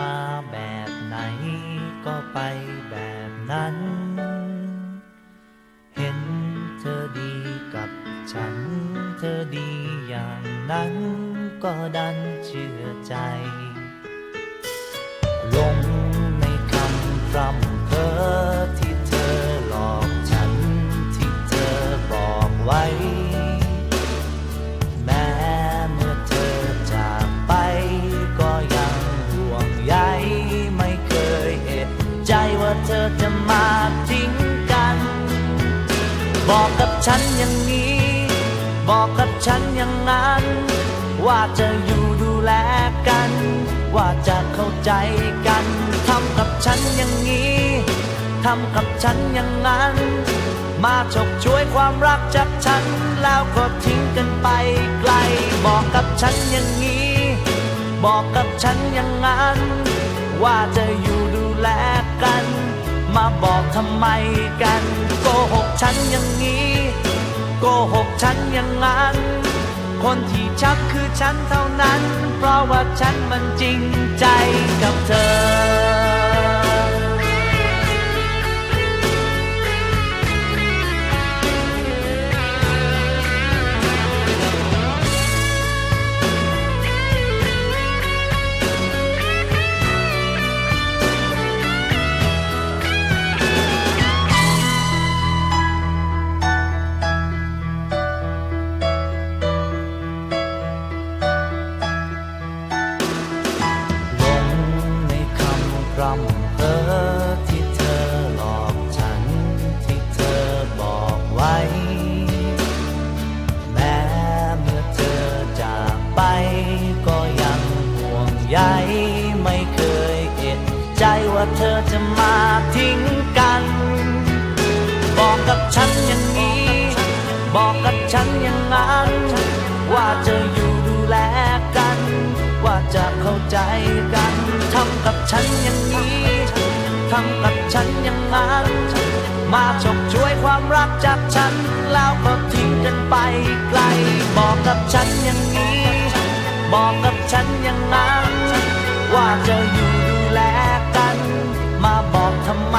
มาแบบไหน ก็ไปแบบนั้น เห็นเธอดีกับฉัน เธอดีอย่างนั้น ก็ดันเชื่อใจ บอกกับฉันอย่างนี้ บอกกับฉันอย่างนั้น ว่าจะอยู่ดูแลกัน ว่าจะเข้าใจกันทำกับฉันอย่างนี้ทำกับฉันอย่างนั้น มาฉกช่วยความรักจากฉัน แล้วก็ทิ้งกันไปไกล บอกกับฉันอย่างนี้ บอกกับฉันอย่างนั้น ว่าจะอยู่ดูแลกัน มาบอกทำไมกันโกหกฉันอย่างนี้โกหกฉันอย่างนั้น คนที่ชักคือฉันเท่านั้น เพราะว่าฉันมันจริงใจกับเธอ ร่ำเพ้อที่เธอหลอกฉัน ที่เธอบอกไว้ แม้เมื่อเธอจากไป ก็ยังห่วงใยไม่เคยเอะใจว่าเธอจะมาทิ้งกัน บอกกับฉันอย่างนี้ บอกกับฉันอย่างนั้น ว่าจะอยู่ดูแลกัน ว่าจะเข้าใจกัน ทำกับฉันอย่างนี้ ทำกับฉันอย่างนั้น มาฉกช่วยความรักจากฉัน แล้วก็ทิ้งกันไปไกล บอกกับฉันอย่างนี้ บอกกับฉันอย่างนั้น ว่าจะอยู่ดูแลกัน มาบอกทำไม